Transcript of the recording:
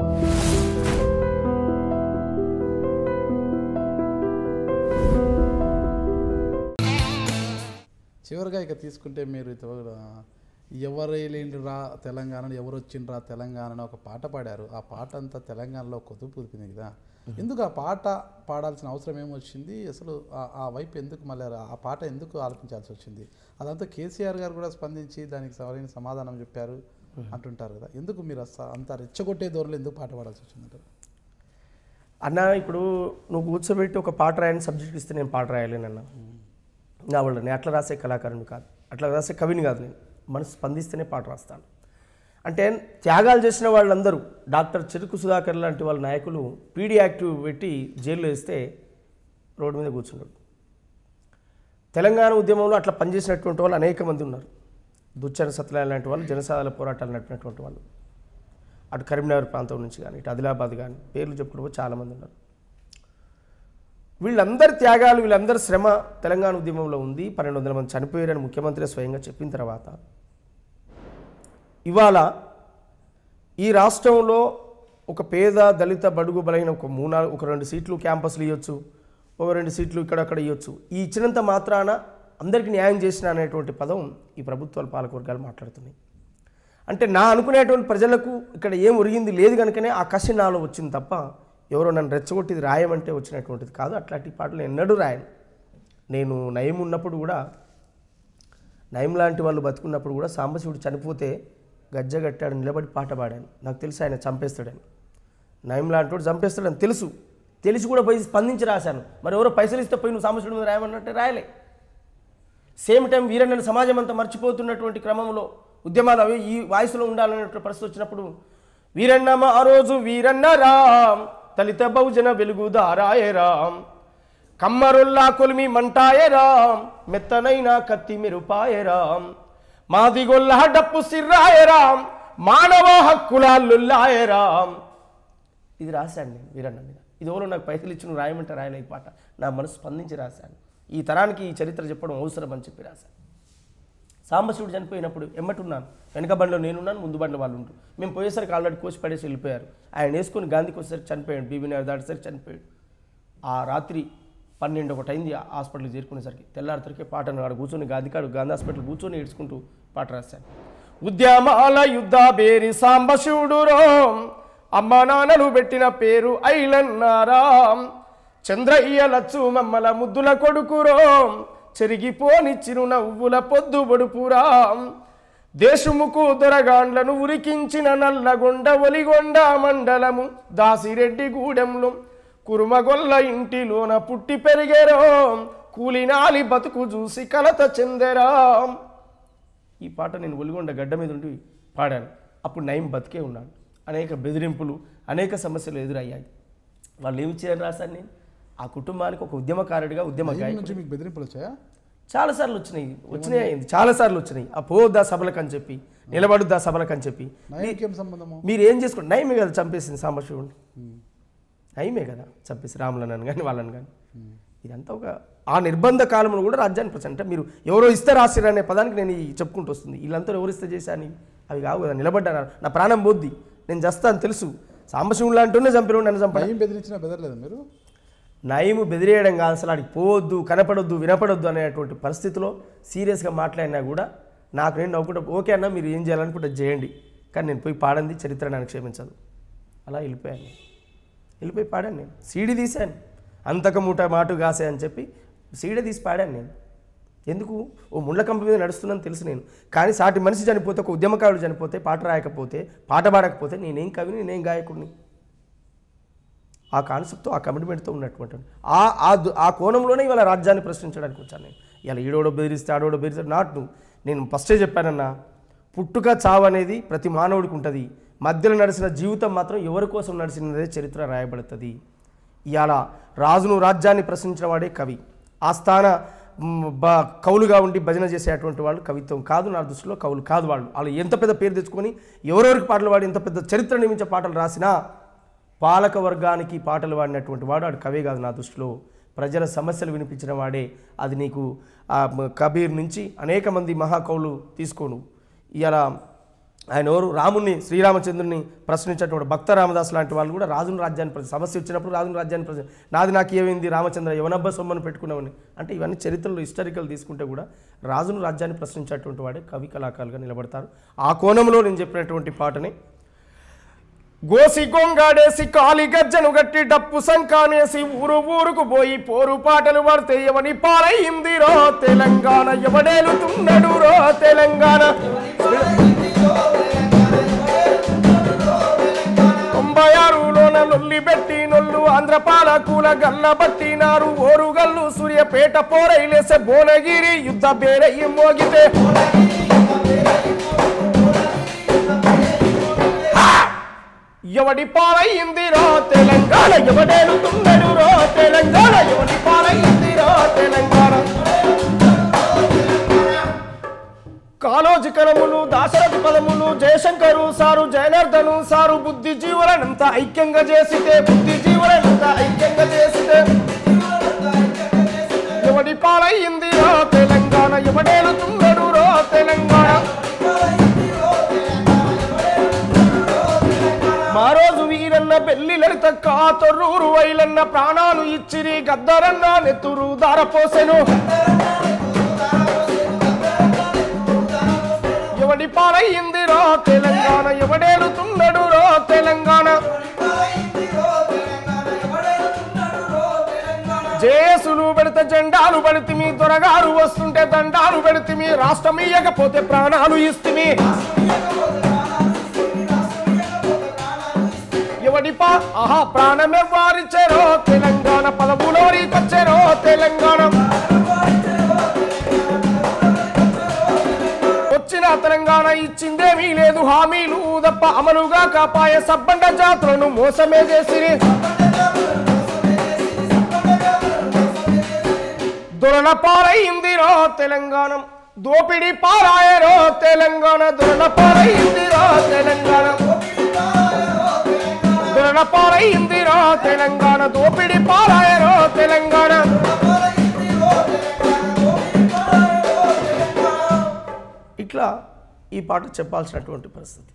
చివరిగా ఇక తీసుకుంటే మీరు ఎవరేలేండి రా తెలంగాణ ఎవరు వచ్చిండ్రా తెలంగాణ అని ఒక పాట పాడారు. ఆ పాట అంతా తెలంగాణలో కొద్దు పూర్పింది కదా. ఎందుకు ఆ పాట పాడాల్సిన అవసరం ఏమొచ్చింది? అసలు ఆ- ఆ వైపు ఎందుకు మళ్ళీ ఆ పాట ఎందుకు ఆలోచించాల్సి వచ్చింది? అదంతా కేసీఆర్ గారు కూడా స్పందించి దానికి సరైన సమాధానం చెప్పారు. అంటుంటారు కదా. ఎందుకు మీరు అంత రెచ్చగొట్టే ధోరణిలో ఎందుకు పాట పాడాల్సి వచ్చిందంటారు? అన్న ఇప్పుడు నువ్వు కూర్చోబెట్టి ఒక పాట రాయని సబ్జెక్ట్ ఇస్తే నేను పాట రాయలేనన్న. నా వాళ్ళు నేను అట్లా రాసే కళాకారుని కాదు. అట్లా రాసే కవిని కాదు నేను. మనసు స్పందిస్తేనే పాట రాస్తాను. అంటే త్యాగాలు చేసిన వాళ్ళందరూ డాక్టర్ చెరుకు సుధాకర్ లాంటి వాళ్ళ నాయకులు పీడీ యాక్టివ్ పెట్టి జైల్లో వేస్తే రోడ్డు మీద కూర్చున్నాడు. తెలంగాణ ఉద్యమంలో అట్లా పనిచేసినటువంటి వాళ్ళు అనేక మంది ఉన్నారు. దుచ్చన సత్యనారాయణ లాంటి వాళ్ళు జనసాధారణ పోరాటాలు నడిపినటువంటి వాళ్ళు. అటు కరీంనగర్ ప్రాంతం నుంచి కానీ ఇటు ఆదిలాబాద్ కానీ పేర్లు చెప్పుకుంటూ చాలామంది ఉన్నారు. వీళ్ళందరి త్యాగాలు వీళ్ళందరి శ్రమ తెలంగాణ ఉద్యమంలో ఉంది. పన్నెండు వందల మంది చనిపోయారని ముఖ్యమంత్రి స్వయంగా చెప్పిన తర్వాత ఇవాళ ఈ రాష్ట్రంలో ఒక పేద దళిత బడుగు బలైన ఒక మూడు నాలుగు ఒక రెండు సీట్లు క్యాంపస్లు ఇవ్వచ్చు ఒక రెండు సీట్లు ఇక్కడక్కడ ఇవ్వచ్చు ఈ ఇచ్చినంత మాత్రాన అందరికీ న్యాయం చేసిన అనేటువంటి పదం ఈ ప్రభుత్వాల పాలకవర్గాలు మాట్లాడుతున్నాయి. అంటే నా అనుకునేటువంటి ప్రజలకు ఇక్కడ ఏం ఒరిగింది లేదు కనుకనే ఆ కసి నాలో వచ్చింది తప్ప ఎవరో నన్ను రెచ్చగొట్టిది రాయమంటే వచ్చినటువంటిది కాదు. అట్లాంటి పాటలు ఎన్నడూ రాయను. నేను నయం ఉన్నప్పుడు కూడా నయం లాంటి వాళ్ళు బతుకున్నప్పుడు కూడా సాంబశివుడు చనిపోతే గజ్జ కట్టాడు నిలబడి పాట పాడాను. నాకు తెలుసు ఆయన చంపేస్తాడని. నయం లాంటి వాడు చంపేస్తాడని తెలుసు. తెలిసి కూడా పోయి స్పందించి రాశాను. మరి ఎవరో పైసలు ఇస్తే పోయి నువ్వు సాంబశివుడి మీద రాయమన్నట్టే రాయలే. సేమ్ టైం వీరన్నను సమాజం అంతా మర్చిపోతున్నటువంటి క్రమంలో ఉద్యమాలు అవి ఈ వాయిస్లో ఉండాలనేటువంటి పరిస్థితి వచ్చినప్పుడు వీరన్నమ ఆ రోజు వీరన్న రామ్ దళిత బహుజన వెలుగుదారాయ రామ్. కమ్మరుల్లా కొలిమి మంటాయ రామ్ మెత్తనైన కత్తి మెరుపాయ రామ్. మాదిగొల్ల డప్పు సిర్రాయ రామ్ మానవ హక్కులాల్లుల్లాయ రామ్. ఇది రాశాను నేను వీరన్న మీద. ఇది ఎవరో నాకు పైసలు ఇచ్చిన రాయమంటే రాయలేక పాట. నా మనసు స్పందించి రాశాను ఈ తరానికి ఈ చరిత్ర చెప్పడం అవసరం అని చెప్పి రాశాను సాంబశివుడు చనిపోయినప్పుడు ఎమ్మటున్నాను. వెనక బండిలో నేనున్నాను ముందు బండిలో వాళ్ళు ఉంటారు మేము పోయేసరికి ఆల్రెడీ కోసి పడేసి వెళ్ళిపోయారు. ఆయన వేసుకొని గాంధీకి వచ్చేసరికి చనిపోయాడు బీబీ నగర్ దాటేసరికి చనిపోయాడు. ఆ రాత్రి పన్నెండు ఒకటి అయింది ఆ హాస్పిటల్కి చేరుకునేసరికి. తెల్లారితరికి పాటను ఆడ కూర్చొని గాంధీకాడు గాంధీ హాస్పిటల్ కూర్చొని ఏడ్చుకుంటూ పాట రాశాను ఉద్యమాల యుద్ధ బేరి సాంబశివుడు రామ్ అమ్మ నాన్నలు పెట్టిన పేరు ఐలన్నారాం. చంద్రయ్య లచ్చు మమ్మల ముద్దుల కొడుకురో. చెరిగిపోని చిరునవ్వుల పొద్దు బొడుపురాం దేశముకు దొరగాండ్లను ఉరికించిన నల్లగొండ ఒలిగొండ మండలము దాసిరెడ్డి గూడెంలో. కురుమగొల్ల ఇంటిలోన పుట్టి పెరిగేరో. కూలినాలి బతుకు చూసి కలత చెందెరా. ఈ పాట నేను ఒలిగొండ గడ్డ మీద ఉండి పాడాను. అప్పుడు నయం బతికే ఉన్నాడు. అనేక బెదిరింపులు అనేక సమస్యలు ఎదురయ్యాయి. వాళ్ళు ఏమి చేయాలని రాశాను నేను? ఆ కుటుంబానికి ఒక ఉద్యమకారుడిగా ఉద్యమ నుంచి మీకు బెదిరింపులు వచ్చాయా చాలాసార్లు వచ్చినాయి. వచ్చినాయి అయింది చాలాసార్లు వచ్చినాయి. ఆ పోద్దా సభలకు అని చెప్పి నిలబడుద్దా సభలకు అని చెప్పి. మీరు ఏం చేసుకోండి? నయమే కదా చంపేసింది సాంబశివుడిని నయమే కదా చంపేసి రాములను కానీ వాళ్ళని కానీ ఇదంతా ఒక ఆ నిర్బంధ కాలంలో కూడా రాజ్యాన్ని ప్రచారం. అంటే మీరు ఎవరో ఇస్తే రాసిరు అనే పదానికి నేను ఈ చెప్పుకుంటూ వస్తుంది. వీళ్ళంతా ఎవరు ఇస్తే చేశాను అవి కావు కదా నిలబడ్డాను నా ప్రాణం పోద్ది. నేను చేస్తాను తెలుసు. సాంబశివుడు లాంటినే చంపిన నన్ను బెదిరించినా బెదరలేదు మీరు? నయము బెదిరేయడం కాదు అసలు ఆడికి పోవద్దు కనపడొద్దు వినపడొద్దు అనేటువంటి పరిస్థితిలో సీరియస్గా మాట్లాడినా కూడా నాకు నేను నవ్వుకుంటా ఓకే అన్న మీరు ఏం చేయాలనుకుంటే చేయండి. కానీ నేను పోయి పాడంది చరిత్ర నన్ను క్షమించదు. అలా వెళ్ళిపోయాను నేను. వెళ్ళిపోయి పాడాను నేను. సీడీ తీశాను. అంతక మూట మాటు కాసే అని చెప్పి సీడీ తీసి పాడాను నేను. ఎందుకు? ఓ ముళ్ళ కంప మీద నడుస్తున్నాను తెలుసు నేను. కానీ సాటి మనిషి చనిపోతే ఒక ఉద్యమకారుడు చనిపోతే పాట రాయకపోతే పాట పాడకపోతే నేనేం కవిని నేనేం గాయకుడిని? ఆ కాన్సెప్ట్తో ఆ కమిట్మెంట్తో ఉన్నటువంటి ఆ ఆ ఆ కోణంలోనే ఇవాళ రాజ్యాన్ని ప్రశ్నించడానికి వచ్చాను నేను. ఇలా ఈడోడో బెదిరిస్తే ఆడోడో బెదిరిస్తే నాట్ నేను ఫస్టే చెప్పానన్నా పుట్టుక చావు అనేది ప్రతి మానవుడికి ఉంటుంది. మధ్యలో నడిచిన జీవితం మాత్రం ఎవరి కోసం నడిచినదే చరిత్ర రాయబడుతుంది. ఇవాళ రాజును రాజ్యాన్ని ప్రశ్నించిన వాడే కవి. ఆస్థాన స్థాన బ కవులుగా ఉండి భజన చేసేటువంటి వాళ్ళు కవిత్వం కాదు నా దృష్టిలో కవులు కాదు వాళ్ళు. వాళ్ళు ఎంత పెద్ద పేరు తెచ్చుకొని ఎవరెవరికి పాటలు వాడి ఎంత పెద్ద చరిత్ర నిర్మించే పాటలు రాసినా పాలక వర్గానికి పాటలు పాడినటువంటి వాడు వాడు కవి కాదు నా దృష్టిలో. ప్రజల సమస్యలు వినిపించిన వాడే. అది నీకు ఆ కబీర్ నుంచి అనేక మంది మహాకవులు తీసుకోను. ఇలా ఆయన ఎవరు? రాముని శ్రీరామచంద్రుని ప్రశ్నించేటువంటి భక్త రామదాస్ లాంటి వాళ్ళు కూడా రాజుని రాజ్యాన్ని ప్రశ్న సమస్య వచ్చినప్పుడు రాజుని రాజ్యాన్ని ప్రశ్న నాది నాకు ఏమైంది? రామచంద్ర యవనబ్బ సొమ్మను పెట్టుకున్నామని అంటే ఇవన్నీ చరిత్రలో హిస్టారికల్ తీసుకుంటే కూడా రాజును రాజ్యాన్ని ప్రశ్నించేటువంటి వాడే కవి కళాకారులుగా నిలబడతారు. ఆ కోణంలో నేను చెప్పినటువంటి పాటని గోసి గొంగాడేసి కాలి గజ్జను గట్టి డప్పు సంకానేసి ఊరు ఊరుకు పోయి పోరు పాటలు పడితే ఎవని పాలయ్యిందిరో తెలంగాణ ఎవడేలుతున్నాడు రో? తెలంగాణ. తొంభై ఆరులోన లొల్లి పెట్టి నొల్లు ఆంధ్ర పాలకుల గల్ల బట్టినారు ఓరుగల్లు సూర్యపేట పోరైలేసే భువనగిరి యుద్ధ బేరయ్యి మోగితే. ఎవడి పాలయ్యిందిరో తెలంగాణ? ఎవడేలుతున్నాడు రో తెలంగాణ? ఎవడి పాలయ్యిందిరో తెలంగాణ? కాలోజి కలములు దాశరథి పదములు జయశంకరు సారు జయనార్దను సారు బుద్ధి జీవులనంతా ఐక్యంగా చేసితే బుద్ధి జీవులనంతా ఐక్యంగా చేసితే. ఎవడి పాలయ్యింది రో తెలంగాణ? ఎవడేలుతున్నాడు రో తెలంగాణ? చెల్లి లలిత కాతొర్రూరు వైలన్న ప్రాణాలు ఇచ్చిరి గద్దరన్న నెత్తురు దారపోసెను. ఎవడి పాలయ్యింది రో తెలంగాణ ఎవడేలుతున్నాడు రో తెలంగాణ? జేసులు పెడితే జెండాలు పెడితిమి త్వరగారు వస్తుంటే దండాలు పెడితిమి రాష్ట్రం ఇయ్యకపోతే ప్రాణాలు ఇస్తిమి. ఆహా ప్రాణమే వారిచ్చారో తెలంగాణ పదవులోరికొచ్చెరో తెలంగాణ. వచ్చిన తెలంగాణ ఇచ్చిందేమీ లేదు హామీలు తప్ప అమలుగా కాపాయ సబ్బండ జాతులను మోసమే చేసిరి. దొరల పాలైందిరో తెలంగాణ దోపిడి పారాయరో తెలంగాణ దొరల పాలైందిరో తెలంగాణ. పాలైందిరో తెలంగాణ దోపిడి పాలయరో తెలంగాణ. ఇట్లా ఈ పాట చెప్పాల్సినటువంటి పరిస్థితి.